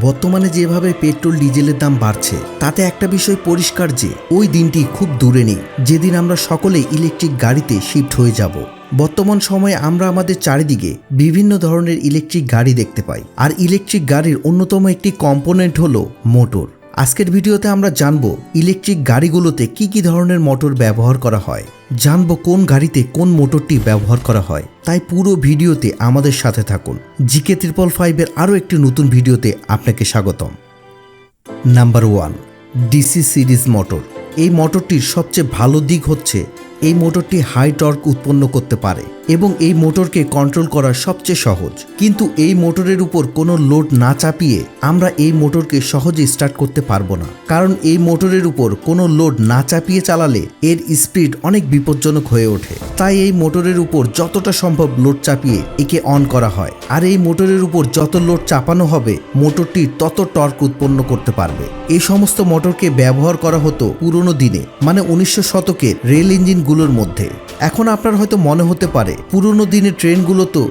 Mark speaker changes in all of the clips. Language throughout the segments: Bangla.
Speaker 1: বর্তমানে যেভাবে পেট্রোল, ডিজেলের দাম বাড়ছে, তাতে একটা বিষয় পরিষ্কার যে, ওই দিনটি খুব দূরে নেই। যেদিন আমরা সকলে ইলেকট্রিক গাড়িতে শিফট হয়ে যাব, বর্তমান সময়ে আমরা আমাদের চারিদিকে বিভিন্ন ধরনের ইলেকট্রিক গাড়ি দেখতে পাই। আর ইলেকট্রিক গাড়ির অন্যতম একটি কম্পোনেন্ট হলো মোটর। আজকের ভিডিওতে আমরা জানব ইলেকট্রিক গাড়িগুলোতে কি কি ধরনের মোটর ব্যবহার করা হয়। জানব কোন গাড়িতে কোন মোটরটি ব্যবহার করা হয়। তাই পুরো ভিডিওতে আমাদের সাথে থাকুন। জিকে ত্রিপল ফাইভের আরও একটি নতুন ভিডিওতে আপনাকে স্বাগতম। Number one, DC series motor. এই মোটরটির সবচেয়ে ভালো দিক হচ্ছে, এই মোটরটি হাই টর্ক উৎপন্ন করতে পারে। এবং এই মোটরকে কন্ট্রোল করা সবচেয়ে সহজ। কিন্তু এই মোটরের উপর কোনো লোড না চাপিয়ে আমরা এই মোটরকে সহজে স্টার্ট করতে পারব না। কারণ এই মোটরের উপর কোনো লোড না চাপিয়ে চালালে এর স্পিড অনেক বিপজ্জনক হয়ে ওঠে। তাই এই মোটরের উপর যতটা সম্ভব লোড চাপিয়ে একে অন করা হয়। আর এই মোটরের উপর যত লোড চাপানো হবে, মোটরটি তত টর্ক উৎপন্ন করতে পারবে। এই সমস্ত মোটরকে ব্যবহার করা হতো পুরনো দিনে মানে উনিশশো শতকের রেল ইঞ্জিনগুলোর মধ্যে। এখন আপনার হয়তো মনে হতে পারে পুরনো দিনের ট্রেনগুলো তো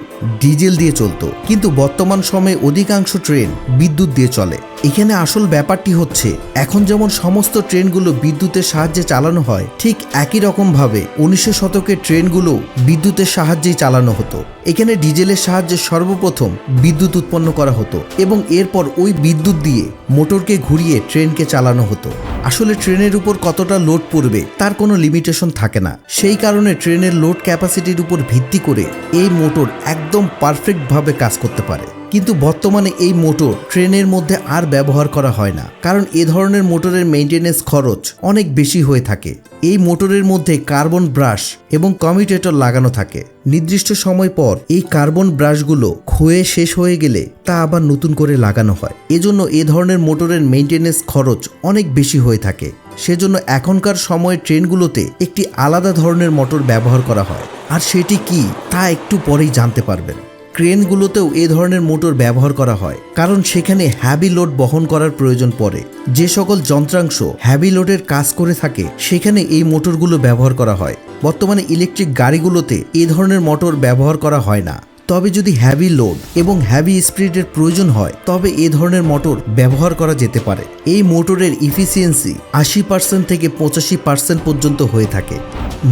Speaker 1: ডিজেল দিয়ে চলতো, কিন্তু বর্তমান সময়ে অধিকাংশ ট্রেন বিদ্যুৎ দিয়ে চলে। এখানে আসল ব্যাপারটি হচ্ছে, এখন যেমন সমস্ত ট্রেনগুলো বিদ্যুতের সাহায্যে চালানো হয়, ঠিক একই রকমভাবে উনিশশো শতকের ট্রেনগুলো বিদ্যুতের সাহায্যেই চালানো হতো। এখানে ডিজেলের সাহায্যে সর্বপ্রথম বিদ্যুৎ উৎপন্ন করা হতো এবং এরপর ওই বিদ্যুৎ দিয়ে মোটরকে ঘুরিয়ে ট্রেনকে চালানো হতো। আসলে ট্রেনের উপর কতটা লোড পড়বে তার কোনো লিমিটেশন থাকে না। সেই কারণে ট্রেনের লোড ক্যাপাসিটির উপর ভিত্তি করে এই মোটর একদম পারফেক্টভাবে কাজ করতে পারে। কিন্তু বর্তমানে এই মোটর ট্রেনের মধ্যে আর ব্যবহার করা হয় না। কারণ এ ধরনের মোটরের মেনটেনেন্স খরচ অনেক বেশি হয়ে থাকে। এই মোটরের মধ্যে কার্বন ব্রাশ এবং কমিউটেটর লাগানো থাকে। নির্দিষ্ট সময় পর এই কার্বন ব্রাশগুলো ক্ষয়ে শেষ হয়ে গেলে তা আবার নতুন করে লাগানো হয়। এজন্য এ ধরনের মোটরের মেনটেনেন্স খরচ অনেক বেশি হয়ে থাকে। সেজন্য এখনকার সময়ে ট্রেনগুলোতে একটি আলাদা ধরনের মোটর ব্যবহার করা হয়। আর সেটি কি তা একটু পরেই জানতে পারবেন। ক্রেনগুলোতেও এ ধরনের মোটর ব্যবহার করা হয়, কারণ সেখানে হ্যাভি লোড বহন করার প্রয়োজন পড়ে। যে সকল যন্ত্রাংশ হ্যাভি লোডের কাজ করে থাকে, সেখানে এই মোটরগুলো ব্যবহার করা হয়। বর্তমানে ইলেকট্রিক গাড়িগুলোতে এ ধরনের মোটর ব্যবহার করা হয় না। তবে যদি হ্যাভি লোড এবং হ্যাভি স্পিডের প্রয়োজন হয়, তবে এ ধরনের মোটর ব্যবহার করা যেতে পারে। এই মোটরের ইফিসিয়েন্সি আশি পার্সেন্ট থেকে পঁচাশি পার্সেন্ট পর্যন্ত হয়ে থাকে।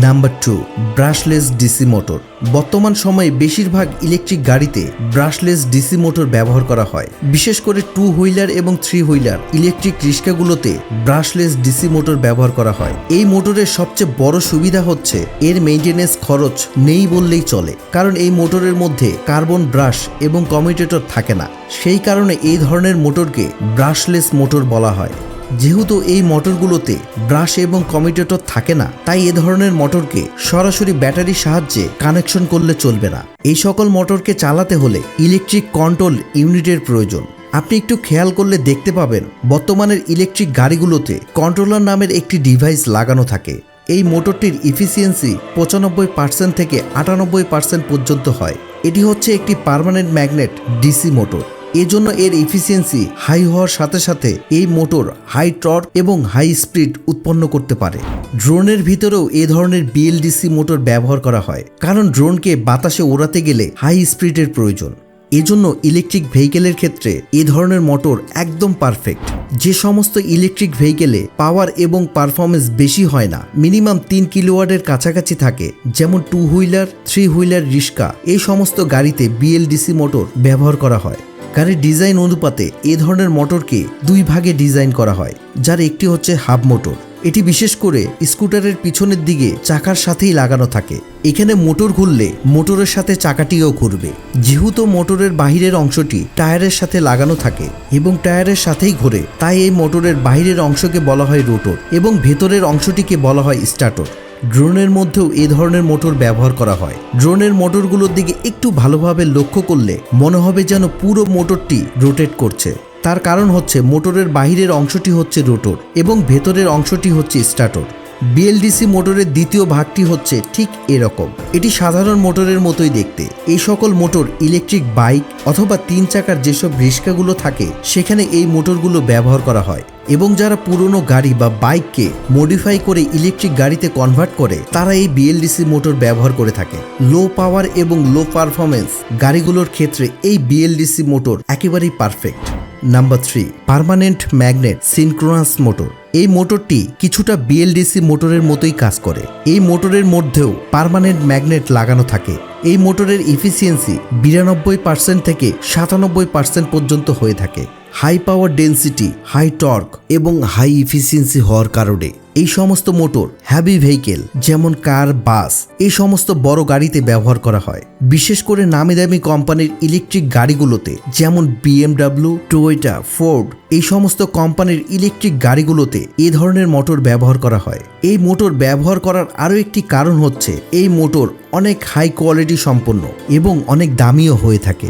Speaker 1: Number two brushless DC motor বর্তমান সময়ে বেশিরভাগ ইলেকট্রিক গাড়িতে ব্রাশলেস ডিসি মোটর ব্যবহার করা হয়। বিশেষ করে টু হুইলার এবং থ্রি হুইলার ইলেকট্রিক রিক্সাগুলোতে ব্রাশলেস ডিসি মোটর ব্যবহার করা হয়। এই মোটরের সবচেয়ে বড় সুবিধা হচ্ছে, এর মেইনটেনেন্স খরচ নেই বললেই চলে। কারণ এই মোটরের মধ্যে কার্বন ব্রাশ এবং কমিউটেটর থাকে না। সেই কারণে এই ধরনের মোটরকে ব্রাশলেস মোটর বলা হয়। যেহেতু এই মোটরগুলোতে ব্রাশ এবং কমিউটেটর থাকে না, তাই এ ধরনের মোটরকে সরাসরি ব্যাটারির সাহায্যে কানেকশন করলে চলবে না। এই সকল মোটরকে চালাতে হলে ইলেকট্রিক কন্ট্রোল ইউনিটের প্রয়োজন। আপনি একটু খেয়াল করলে দেখতে পাবেন, বর্তমানের ইলেকট্রিক গাড়িগুলোতে কন্ট্রোলার নামের একটি ডিভাইস লাগানো থাকে। এই মোটরটির ইফিসিয়েন্সি পঁচানব্বই পার্সেন্ট থেকে আটানব্বই পার্সেন্ট পর্যন্ত হয়। এটি হচ্ছে একটি পারমানেন্ট ম্যাগনেট ডিসি মোটর। এজন্য এর এফিসিয়েন্সি হাই হওয়ার সাথে সাথে এই মোটর হাই টর্ক এবং হাই স্পিড উৎপন্ন করতে পারে। ড্রোনের ভিতরেও এ ধরনের বিএলডিসি মোটর ব্যবহার করা হয়, কারণ ড্রোনকে বাতাসে ওড়াতে গেলে হাই স্পিডের প্রয়োজন। এজন্য ইলেকট্রিক ভেহিকেলের ক্ষেত্রে এ ধরনের মোটর একদম পারফেক্ট যে সমস্ত ইলেকট্রিক ভেহিকেলে পাওয়ার এবং পারফরমেন্স বেশি হয় না মিনিমাম তিন কিলোওয়াটের কাছাকাছি থাকে, যেমন two wheeler three wheeler rickshaw, এই সমস্ত গাড়িতে বিএলডিসি মোটর ব্যবহার করা হয়। গাড়ির ডিজাইন অনুপাতে এ ধরনের মোটরকে দুই ভাগে ডিজাইন করা হয়, যার একটি হচ্ছে হাব মোটর এটি বিশেষ করে স্কুটারের পিছনের দিকে চাকার সাথেই লাগানো থাকে। এখানে মোটর ঘুরলে মোটরের সাথে চাকাটিও ঘুরবে। যেহেতু মোটরের বাহিরের অংশটি টায়ারের সাথে লাগানো থাকে এবং টায়ারের সাথেই ঘোরে, তাই এই মোটরের বাহিরের অংশকে বলা হয় রোটর এবং ভেতরের অংশটিকে বলা হয় স্টার্টর। ড্রোনের মধ্যেও এ ধরনের মোটর ব্যবহার করা হয়। ড্রোনের মোটরগুলোর দিকে একটু ভালোভাবে লক্ষ্য করলে মনে হবে যেন পুরো মোটরটি রোটেট করছে। তার কারণ হচ্ছে মোটরের বাহিরের অংশটি হচ্ছে রোটর এবং ভেতরের অংশটি হচ্ছে স্টার্টর। বিএলডিসি মোটরের দ্বিতীয় ভাগটি হচ্ছে ঠিক এরকম। এটি সাধারণ মোটরের মতোই দেখতে। এই সকল মোটর ইলেকট্রিক বাইক অথবা তিন চাকার যেসব রিক্সাগুলো থাকে, সেখানে এই মোটরগুলো ব্যবহার করা হয় এবং যারা পুরনো গাড়ি বা বাইককে মডিফাই করে ইলেকট্রিক গাড়িতে কনভার্ট করে, তারা এই বিএলডিসি মোটর ব্যবহার করে থাকে। লো পাওয়ার এবং লো পারফরমেন্স গাড়িগুলোর ক্ষেত্রে এই বিএলডিসি মোটর একেবারেই perfect number three permanent magnet synchronous motor এই মোটরটি কিছুটা বিএলডিসি মোটরের মতোই কাজ করে। এই মোটরের মধ্যেও পারমানেন্ট ম্যাগনেট লাগানো থাকে। এই মোটরের ইফিসিয়েন্সি বিরানব্বই পার্সেন্ট থেকে সাতানব্বই পার্সেন্ট পর্যন্ত হয়ে থাকে। High power density, high torque এবং হাই ইফিসিয়েন্সি হওয়ার কারণে এই সমস্ত মোটর হ্যাভি ভেহিকেল যেমন কার, বাস, এই সমস্ত বড় গাড়িতে ব্যবহার করা হয়। বিশেষ করে নামি দামি কোম্পানির ইলেকট্রিক গাড়িগুলোতে যেমন বিএমডাব্লিউ টোয়েটা ফোর্ড এই সমস্ত কোম্পানির ইলেকট্রিক গাড়িগুলোতে এ ধরনের মোটর ব্যবহার করা হয়। এই মোটর ব্যবহার করার আরও একটি কারণ হচ্ছে, এই মোটর অনেক হাই কোয়ালিটি সম্পন্ন এবং অনেক দামিও হয়ে থাকে।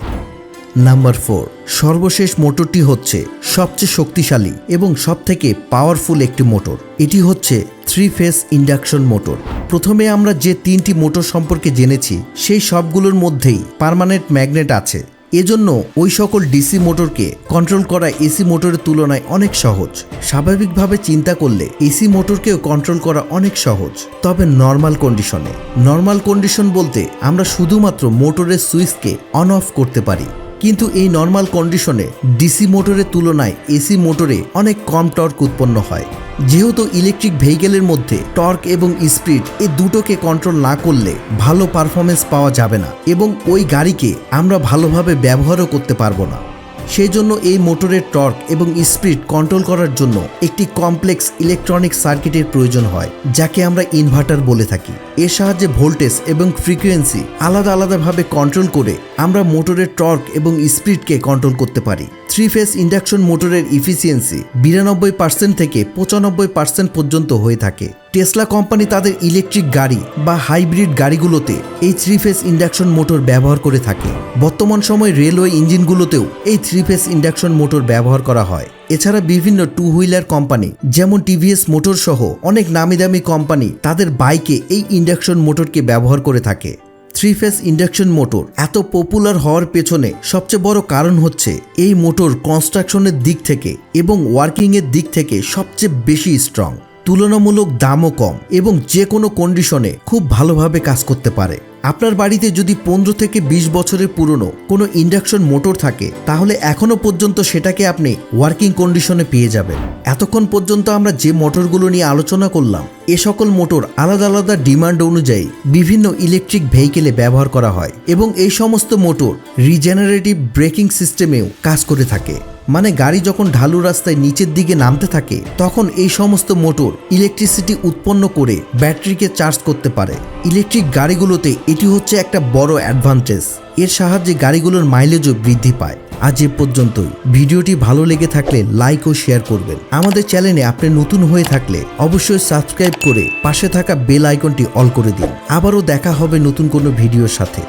Speaker 1: নাম্বার ফোর সর্বশেষ মোটরটি হচ্ছে সবচেয়ে শক্তিশালী এবং সবথেকে পাওয়ারফুল একটি মোটর। এটি হচ্ছে থ্রি ফেস ইন্ডাকশন মোটর প্রথমে আমরা যে তিনটি মোটর সম্পর্কে জেনেছি, সেই সবগুলোর মধ্যেই পার্মানেন্ট ম্যাগনেট আছে। এজন্য ওই সকল ডিসি মোটরকে কন্ট্রোল করা এসি মোটরের তুলনায় অনেক সহজ। স্বাভাবিকভাবে চিন্তা করলে এসি মোটরকেও কন্ট্রোল করা অনেক সহজ। তবে নর্মাল কন্ডিশনে নর্মাল কন্ডিশন বলতে আমরা শুধুমাত্র মোটরের সুইচকে অন অফ করতে পারি। কিন্তু এই নর্মাল কন্ডিশনে ডিসি মোটরের তুলনায় এসি মোটরে অনেক কম টর্ক উৎপন্ন হয়। যেহেতু ইলেকট্রিক ভেহিকেলের মধ্যে টর্ক এবং স্পিড এ দুটোকে কন্ট্রোল না করলে ভালো পারফরমেন্স পাওয়া যাবে না এবং ওই গাড়িকে আমরা ভালোভাবে ব্যবহারও করতে পারব না। সেই জন্য এই মোটরের টর্ক এবং স্পিড কন্ট্রোল করার জন্য একটি কমপ্লেক্স ইলেকট্রনিক সার্কিটের প্রয়োজন হয়, যাকে আমরা ইনভার্টার বলে থাকি। এর সাহায্যে ভোল্টেজ এবং ফ্রিকোয়েন্সি আলাদা আলাদাভাবে কন্ট্রোল করে আমরা মোটরের টর্ক এবং স্পিডকে কন্ট্রোল করতে পারি। থ্রি ফেস ইন্ডাকশন মোটরের ইফিসিয়েন্সি বিরানব্বই পার্সেন্ট থেকে পঁচানব্বই পার্সেন্ট পর্যন্ত হয়ে থাকে। টেসলা কোম্পানি তাদের ইলেকট্রিক গাড়ি বা হাইব্রিড গাড়িগুলোতে এই থ্রি ফেস ইন্ডাকশন মোটর ব্যবহার করে থাকে। বর্তমান সময় রেলওয়ে ইঞ্জিনগুলোতেও এই থ্রি ফেস ইন্ডাকশন মোটর ব্যবহার করা হয়। এছাড়া বিভিন্ন টু হুইলার কোম্পানি যেমন টিভিএস মোটর সহ অনেক নামি দামি কোম্পানি তাদের বাইকে এই ইন্ডাকশন মোটরকে ব্যবহার করে থাকে। থ্রি ফেস ইন্ডাকশন মোটর এত পপুলার হওয়ার পেছনে সবচেয়ে বড় কারণ হচ্ছে এই মোটর কনস্ট্রাকশনের দিক থেকে এবং ওয়ার্কিংয়ের দিক থেকে সবচেয়ে বেশি স্ট্রং তুলনামূলক দামও কম এবং যে কোনো কন্ডিশনে খুব ভালোভাবে কাজ করতে পারে। আপনার বাড়িতে যদি পনেরো থেকে বিশ বছরের পুরনো কোনো ইন্ডাকশন মোটর থাকে, তাহলে এখনও পর্যন্ত সেটাকে আপনি ওয়ার্কিং কন্ডিশনে পেয়ে যাবেন। এতক্ষণ পর্যন্ত আমরা যে মোটরগুলো নিয়ে আলোচনা করলাম, এ সকল মোটর আলাদা আলাদা ডিমান্ড অনুযায়ী বিভিন্ন ইলেকট্রিক ভেহিকেলে ব্যবহার করা হয় এবং এই সমস্ত মোটর রিজেনারেটিভ ব্রেকিং সিস্টেমেও কাজ করে থাকে। মানে গাড়ি যখন ঢালু রাস্তায় নিচের দিকে নামতে থাকে, তখন এই সমস্ত মোটর ইলেকট্রিসিটি উৎপন্ন করে ব্যাটারিকে চার্জ করতে পারে। ইলেকট্রিক গাড়িগুলোতে এটি হচ্ছে একটা বড় অ্যাডভান্টেজ এর সাহায্যে গাড়িগুলোর মাইলেজও বৃদ্ধি পায়। আজ এ পর্যন্তই। ভিডিওটি ভালো লেগে থাকলে লাইক ও শেয়ার করবেন। আমাদের চ্যানেলে আপনি নতুন হয়ে থাকলে অবশ্যই সাবস্ক্রাইব করে পাশে থাকা বেল আইকনটি অল করে দিন। আবারও দেখা হবে নতুন কোনো ভিডিওর সাথে।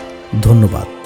Speaker 1: ধন্যবাদ।